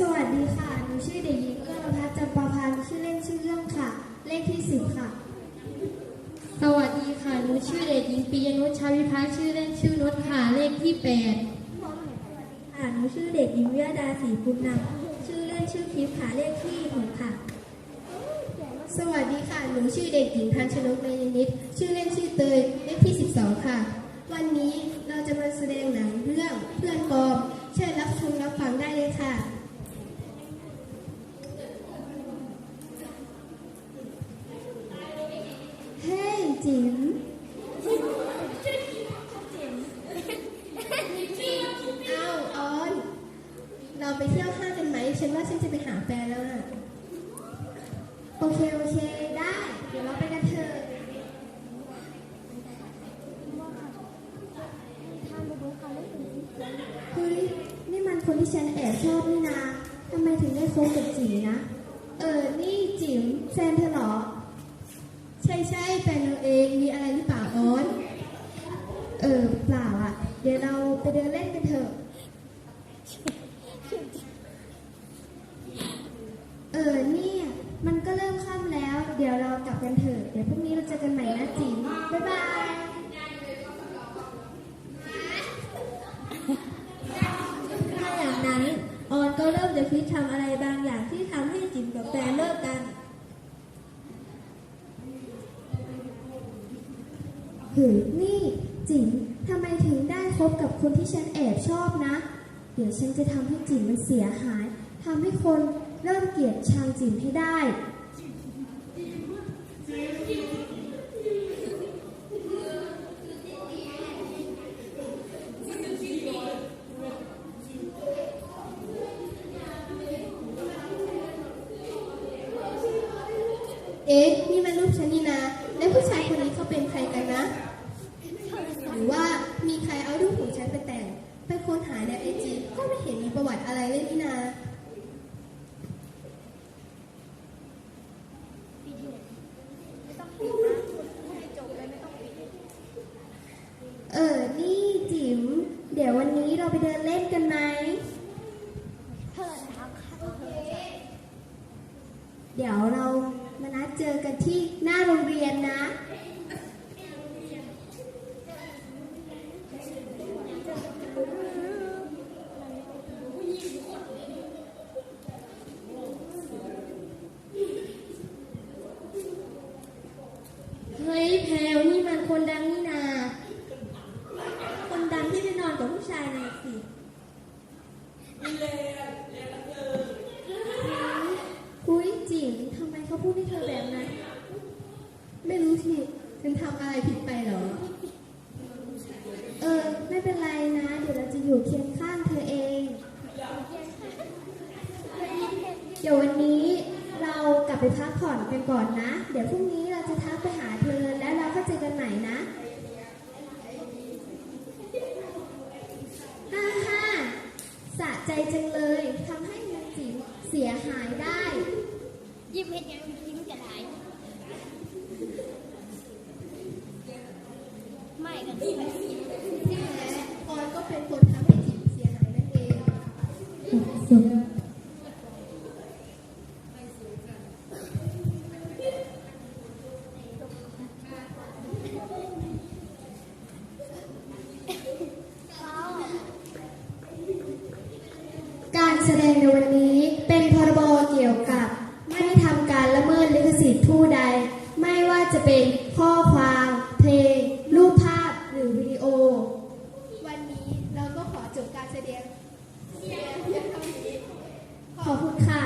สวัสดีค่ะ หนูชื่อเด็กหญิงกรพัฒน์จำปาพันธ์ชื่อเล่นชื่อเรื่องค่ะ เลขที่สิบค่ะ สวัสดีค่ะ หนูชื่อเด็กหญิงปียนุชชาวิพัฒน์ชื่อเล่นชื่อนุชค่ะ เลขที่แปดค่ะ หนูชื่อเด็กหญิงวิยดาศรีพุทธนำชื่อเล่นชื่อคิฟค่ะ เลขที่หกค่ะ สวัสดีค่ะ หนูชื่อเด็กหญิงทันชนกเมยนิดชื่อเล่นชื่อเตย เลขที่12ค่ะ วันนี้เราจะมาแสดงหนังเรื่องเพื่อนปลอม เชิญรับชมรับฟังได้เลยค่ะ จิ๋มเอาออน เราไปเที่ยวห้างกันไหม ฉันว่าฉันจะไปหาแฟนแล้วน่ะ โอเค โอเค ได้ เดี๋ยวเราไปกันเถอะเฮ้ยนี่มันคนที่ฉันแอบชอบนี่นาทำไมถึงได้คบกับจิ๋มนะ เออ นี่จิ๋มแฟนเธอเหรอ ใช่ใช่แฟนเราเองมีอะไรหรือเปล่าออน เออเปล่าอะ เดี๋ยวเราไปเดินเล่นกันเถอะ เออเนี่ย มันก็เริ่มค่ำแล้ว เดี๋ยวเรากลับกันเถอะ เดี๋ยวพรุ่งนี้เราเจอกันใหม่นะจิ๋มบ๊ายบาย ถ้าอย่างนั้น ออนก็เริ่มจะคิดทำอะไรบางอย่างที่ทำให้จิ๋มกับแฟนเลิกกัน เฮ้ยนี่จิ๋มทำไมถึงได้คบกับคนที่ฉันแอบชอบนะ เดี๋ยวฉันจะทำให้จิ๋มมันเสียหายทำให้คนเริ่มเกลียดชังจิ๋มให้ได้เอ๊ะนี่มันรูปฉันนี่นะ แล้วผู้ชายคนนี้เขาเป็นใครกันนะ หรือว่ามีใครเอารูปของฉันไปแต่ง ไปค้นหาในไอจีก็ไม่เห็นมีประวัติอะไรเลยนี่นาเออ นี่จิ๋ม เดี๋ยววันนี้เราไปเดินเล่นกันไหมเดี๋ยวเรามานัด เจอกันที่หน้าโรงเรียนนะ เฮ้ยแพลวนี่มันคนดังนี่นา คนดังที่ไปนอนกับผู้ชายในสิ คุยจิ๋มทำไมเขาพูดให้เธอแบบนั้น ไม่รู้สิฉันทำ อะไรผิดไปเหรอ เออ ไม่เป็นไรนะ เดี๋ยวเราจะอยู่เคียงข้างเธอเอง เดี๋ยววันนี้เรากลับไปพักผ่อนกันก่อนนะ เดี๋ยวพรุ่งนี้เราจะทักไปหาเธอแล้วเราก็เจอกันใหม่นะฮ่าฮ่าสะใจจังเลยทำให้เงินจิ๋มเสียหายได้ ยิบเห็ดยัง แสดงในวันนี้เป็นพรบเกี่ยวกับ ไม่ทำการละเมิดลิขสิทธิ์ผู้ใด ไม่ว่าจะเป็นข้อความ เพลง รูปภาพหรือวิดีโอ วันนี้เราก็ขอจบการแสดงเพียงเท่านี้ขอบคุณค่ะ